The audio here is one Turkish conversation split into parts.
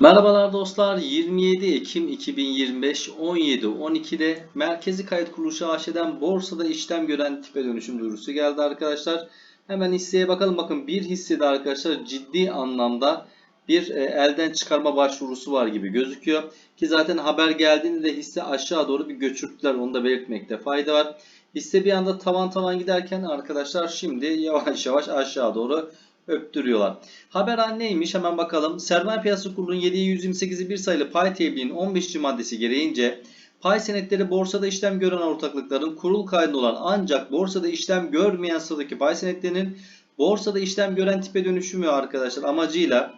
Merhabalar dostlar. 27 Ekim 2025 17.12'de Merkezi Kayıt Kuruluşu AŞ'den borsada işlem gören tipe dönüşüm duyurusu geldi arkadaşlar. Hemen hisseye bakalım. Bakın bir hissede arkadaşlar ciddi anlamda bir e, elden çıkarma başvurusu var gibi gözüküyor. Ki zaten haber geldiğinde de hisse aşağı doğru bir göçürttüler. Onu da belirtmekte fayda var. Hisse bir anda tavan tavan giderken arkadaşlar şimdi yavaş yavaş aşağı doğru öptürüyorlar. Haber an neymiş hemen bakalım. Sermaye Piyasası Kurulu'nun 7.128'i bir sayılı pay tebliğinin 15. maddesi gereğince pay senetleri borsada işlem gören ortaklıkların kurul kaydında olan ancak borsada işlem görmeyen sıradaki pay senetlerinin borsada işlem gören tipe dönüşümü arkadaşlar amacıyla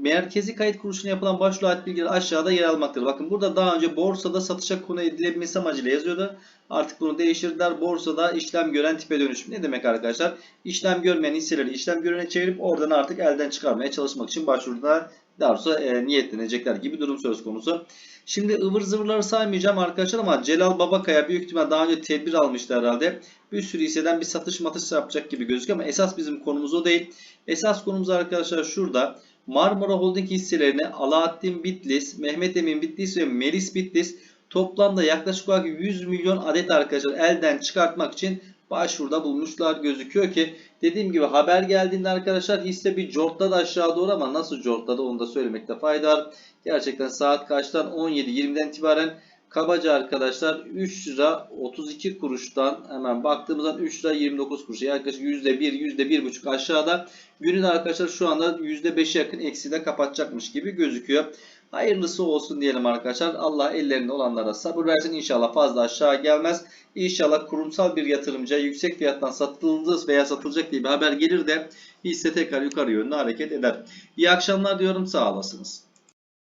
merkezi kayıt kuruluşuna yapılan başvuru ait bilgiler aşağıda yer almaktadır. Bakın burada daha önce borsada satışa konu edilebilmesi amacıyla yazıyordu. Artık bunu değiştirdiler. Borsada işlem gören tipe dönüşüm. Ne demek arkadaşlar? İşlem görmeyen hisseleri işlem görene çevirip oradan artık elden çıkarmaya çalışmak için başvuruda daha doğrusu e, niyetlenecekler gibi durum söz konusu. Şimdi ıvır zıvırları saymayacağım arkadaşlar ama Celal Babakaya büyük ihtimal daha önce tedbir almıştı herhalde. Bir sürü hisseden bir satış matış yapacak gibi gözüküyor ama esas bizim konumuz o değil. Esas konumuz arkadaşlar şurada. Marmara Holding hisselerini Alaaddin Bitlis, Mehmet Emin Bitlis ve Melis Bitlis toplamda yaklaşık olarak 100 milyon adet arkadaşlar elden çıkartmak için başvuruda bulmuşlar gözüküyor ki dediğim gibi haber geldiğinde arkadaşlar hisse bir cortladı aşağı doğru ama nasıl cortladı onu da söylemekte fayda var. Gerçekten saat kaçtan 17.20'den itibaren kabaca arkadaşlar 3 lira 32 kuruştan hemen baktığımızda 3 lira 29 kuruş yaklaşık %1 %1,5 aşağıda günün arkadaşlar şu anda %5'e yakın ekside kapatacakmış gibi gözüküyor. Hayırlısı olsun diyelim arkadaşlar. Allah ellerinde olanlara sabır versin. İnşallah fazla aşağı gelmez. İnşallah kurumsal bir yatırımcıya yüksek fiyattan satıldı veya satılacak diye bir haber gelir de hisse tekrar yukarı yönlü hareket eder. İyi akşamlar diyorum. Sağ olasınız.